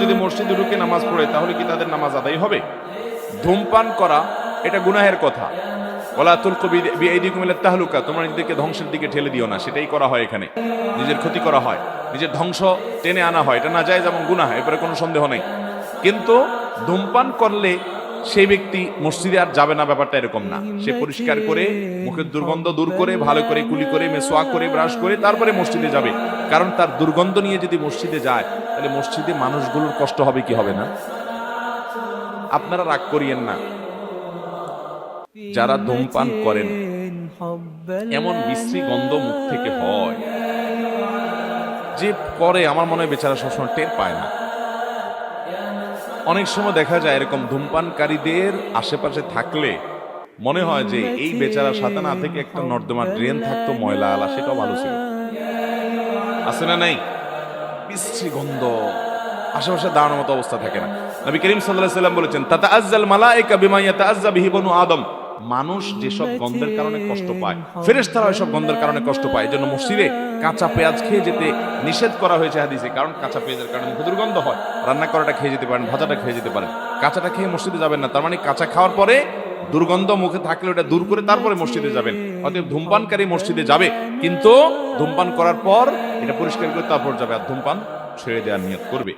যদি মসজিদে ঢুকে নামাজ পড়ে, তাহলে কি তাদের নামাজ আদায় হবে? ধূমপান করা, এটা গুনাহের কথা। ওলা তুলকু বিআইদিকুম ইলা তাহলুকা, তোমরা নিজেদেরকে ধ্বংসের দিকে ঠেলে দিও না, সেটাই করা হয় এখানে। নিজের ক্ষতি করা হয়, নিজের ধ্বংস টেনে আনা হয়, এটা না যায় যেমন গুনাহ এবারে কোনো সন্দেহ নেই। কিন্তু ধূমপান করলে সেই ব্যক্তি মসজিদে আর যাবে না, ব্যাপারটা এরকম না। সে পরিষ্কার করে, মুখের দুর্গন্ধ দূর করে, ভালো করে কুলি করে, মেসোয়া করে, ব্রাশ করে, তারপরে মসজিদে যাবে। কারণ তার দুর্গন্ধ নিয়ে যদি মসজিদে যায়, তাহলে মসজিদে মানুষগুলোর কষ্ট হবে কি হবে না? আপনারা রাগ করিয়েন না। যারা ধূমপান করেন, এমন বিশ্রী গন্ধ মুখ থেকে হয়। যে করে, আমার মনে হয় বেচারা সবসময় টের পায় না। অনেক সময় দেখা যায় এরকম ধূমপানকারীদের আশেপাশে থাকলে মনে হয় যে এই বেচারা সাথে না থেকে একটা নর্দমা ড্রেন থাকতো, ময়লা আলা, সেটাও ভালো ছিল। আছে না নাই? বিশ্রী গন্ধ। আশেপাশে দাঁড়ানোর মতো অবস্থা থাকে না। নবী করিম সাল্লাহ সাল্লাম বলেছেন তাতা আজ্জাল মালাইকা বিমাইয়া ইয়াতাআজ্জা বিহি বনু আদম। মানুষ যেসব গন্ধের কারণে কষ্ট পায় ফেরেশতারা ওইসব গন্ধের কারণে কষ্ট পায় এজন্য মসজিদে কাঁচা পেঁয়াজ খেয়ে যেতে নিষেধ করা হয়েছে হাদিসে কারণ কাঁচা পেঁয়াজের কারণে মুখে দুর্গন্ধ হয়। রান্না করাটা খেয়ে যেতে পারেন ভাজাটা খেয়ে যেতে পারেন। কাঁচাটা খেয়ে মসজিদে যাবেন না তার মানে কাঁচা খাওয়ার পরে দুর্গন্ধ মুখে থাকলে ওটা দূর করে তারপরে মসজিদে যাবেন। অতএব ধূমপানকারী মসজিদে যাবে কিন্তু ধূমপান করার পর এটা পরিষ্কার করে তারপর যাবে আর ধূমপান ছেড়ে দেওয়ার নিয়ত করবে।